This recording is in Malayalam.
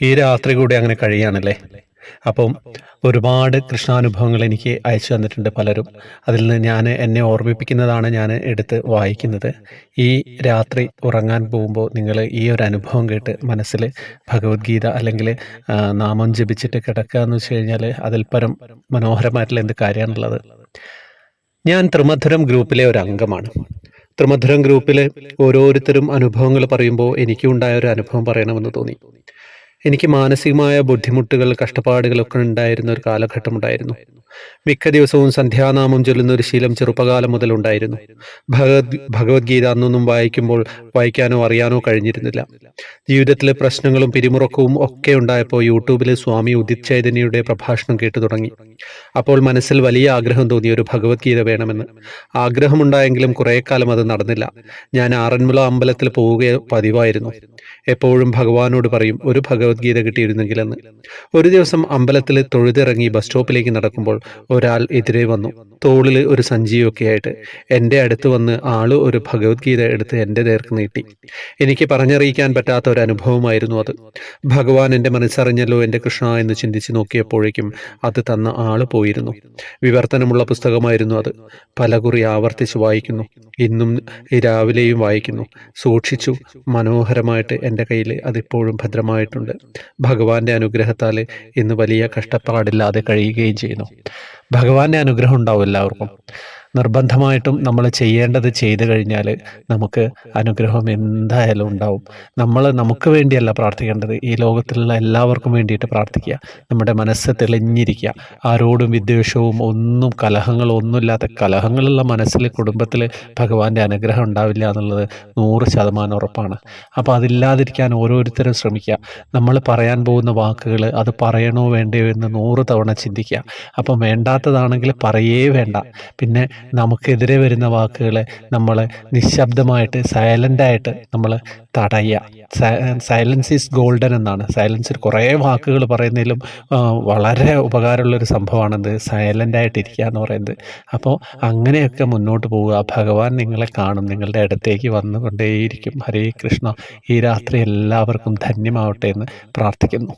ഈ രാത്രി കൂടി അങ്ങനെ കഴിയാണല്ലേ അപ്പം ഒരുപാട് കൃഷ്ണാനുഭവങ്ങൾ എനിക്ക് അയച്ചു തന്നിട്ടുണ്ട് പലരും. അതിൽ നിന്ന് ഞാൻ എന്നെ ഓർമ്മിപ്പിക്കുന്നതാണ് ഞാൻ എടുത്ത് വായിക്കുന്നത്. ഈ രാത്രി ഉറങ്ങാൻ പോകുമ്പോൾ നിങ്ങൾ ഈ ഒരു അനുഭവം കേട്ട് മനസ്സിൽ ഭഗവത്ഗീത അല്ലെങ്കിൽ നാമം ജപിച്ചിട്ട് കിടക്കുക എന്ന് വെച്ച് കഴിഞ്ഞാൽ അതിൽ പരം മനോഹരമായിട്ടുള്ള എന്ത് കാര്യമാണുള്ളത്? ഞാൻ ത്രിമധുരം ഗ്രൂപ്പിലെ ഒരു അംഗമാണ്. ത്രിമധുരം ഗ്രൂപ്പിലെ ഓരോരുത്തരും അനുഭവങ്ങൾ പറയുമ്പോൾ എനിക്കും ഉണ്ടായ ഒരു അനുഭവം പറയണമെന്ന് തോന്നി. എനിക്ക് മാനസികമായ ബുദ്ധിമുട്ടുകൾ കഷ്ടപ്പാടുകളൊക്കെ ഉണ്ടായിരുന്ന ഒരു കാലഘട്ടം ഉണ്ടായിരുന്നു മിക്ക ദിവസവും സന്ധ്യാനാമം ചൊല്ലുന്ന ഒരു ശീലം ചെറുപ്പകാലം മുതൽ ഉണ്ടായിരുന്നു ഭഗവത് ഭഗവത്ഗീത അന്നൊന്നും വായിക്കുമ്പോൾ വായിക്കാനോ അറിയാനോ കഴിഞ്ഞിരുന്നില്ല. ജീവിതത്തിലെ പ്രശ്നങ്ങളും പിരിമുറക്കവും ഒക്കെ ഉണ്ടായപ്പോൾ യൂട്യൂബിലെ സ്വാമി ഉദിത് ചൈതന്യയുടെ പ്രഭാഷണം കേട്ടു തുടങ്ങി. അപ്പോൾ മനസ്സിൽ വലിയ ആഗ്രഹം തോന്നി ഒരു ഭഗവത്ഗീത വേണമെന്ന്. ആഗ്രഹമുണ്ടായെങ്കിലും കുറേ കാലം അത് നടന്നില്ല. ഞാൻ ആറന്മുള അമ്പലത്തിൽ പോവുക പതിവായിരുന്നു. എപ്പോഴും ഭഗവാനോട് പറയും ഒരു ഭഗവത്ഗീത കിട്ടിയിരുന്നെങ്കിലെന്ന്. ഒരു ദിവസം അമ്പലത്തിൽ തൊഴുതിറങ്ങി ബസ് സ്റ്റോപ്പിലേക്ക് നടക്കുമ്പോൾ ഒരാൾ എതിരെ വന്നു. തോളിൽ ഒരു സഞ്ചിയൊക്കെ ആയിട്ട് എന്റെ അടുത്ത് വന്ന് ആൾ ഒരു ഭഗവത്ഗീത എടുത്ത് എന്റെ നേർക്ക് നീട്ടി. എനിക്ക് പറഞ്ഞറിയിക്കാൻ പറ്റാത്ത ഒരു അനുഭവമായിരുന്നു അത്. ഭഗവാൻ എന്റെ മനസ്സറിഞ്ഞല്ലോ എന്റെ കൃഷ്ണ എന്ന് ചിന്തിച്ച് നോക്കിയപ്പോഴേക്കും അത് തന്ന ആൾ പോയിരുന്നു. വിവർത്തനമുള്ള പുസ്തകമായിരുന്നു അത്. പലകുറി ആവർത്തിച്ച് വായിക്കുന്നു. ഇന്നും രാവിലെയും വായിക്കുന്നു. സൂക്ഷിച്ചു. മനോഹരമായിട്ട് എന്റെ കയ്യിൽ അതിപ്പോഴും ഭദ്രമായിട്ടുണ്ട്. ഭഗവാന്റെ അനുഗ്രഹത്താൽ ഇന്ന് വലിയ കഷ്ടപ്പാടില്ലാതെ കഴിയുകയും ചെയ്യുന്നു. ഭഗവാന്റെ അനുഗ്രഹം ഉണ്ടാവും എല്ലാവർക്കും. നിർബന്ധമായിട്ടും നമ്മൾ ചെയ്യേണ്ടത് ചെയ്തു കഴിഞ്ഞാൽ നമുക്ക് അനുഗ്രഹം എന്തായാലും ഉണ്ടാവും. നമ്മൾ നമുക്ക് വേണ്ടിയല്ല പ്രാർത്ഥിക്കേണ്ടത്. ഈ ലോകത്തിലുള്ള എല്ലാവർക്കും വേണ്ടിയിട്ട് പ്രാർത്ഥിക്കുക. നമ്മുടെ മനസ്സ് തെളിഞ്ഞിരിക്കുക. ആരോടും വിദ്വേഷവും ഒന്നും കലഹങ്ങളും ഒന്നുമില്ലാത്ത കലഹങ്ങളുള്ള മനസ്സിൽ കുടുംബത്തിൽ ഭഗവാന്റെ അനുഗ്രഹം ഉണ്ടാവില്ല എന്നുള്ളത് നൂറ് ശതമാനം ഉറപ്പാണ്. അപ്പോൾ അതില്ലാതിരിക്കാൻ ഓരോരുത്തരും ശ്രമിക്കുക. നമ്മൾ പറയാൻ പോകുന്ന വാക്കുകൾ അത് പറയണോ വേണ്ടയോ എന്ന് നൂറ് തവണ ചിന്തിക്കുക. അപ്പം വേണ്ടാത്തതാണെങ്കിൽ പറയേ വേണ്ട. പിന്നെ നമുക്കെതിരെ വരുന്ന വാക്കുകളെ നമ്മൾ നിശബ്ദമായിട്ട് സൈലന്റായിട്ട് നമ്മൾ തടയുക. സൈലൻസ് ഈസ് ഗോൾഡൻ എന്നാണ്. സൈലൻസിൽ കുറേ വാക്കുകൾ പറയുന്നതിലും വളരെ ഉപകാരമുള്ളൊരു സംഭവമാണത് സൈലന്റായിട്ടിരിക്കുക എന്ന് പറയുന്നത്. അപ്പോൾ അങ്ങനെയൊക്കെ മുന്നോട്ട് പോവുക. ഭഗവാൻ നിങ്ങളെ കാണും. നിങ്ങളുടെ അടുത്തേക്ക് വന്നുകൊണ്ടേയിരിക്കും. ഹരേ കൃഷ്ണ. ഈ രാത്രി എല്ലാവർക്കും ധന്യമാവട്ടെ എന്ന് പ്രാർത്ഥിക്കുന്നു.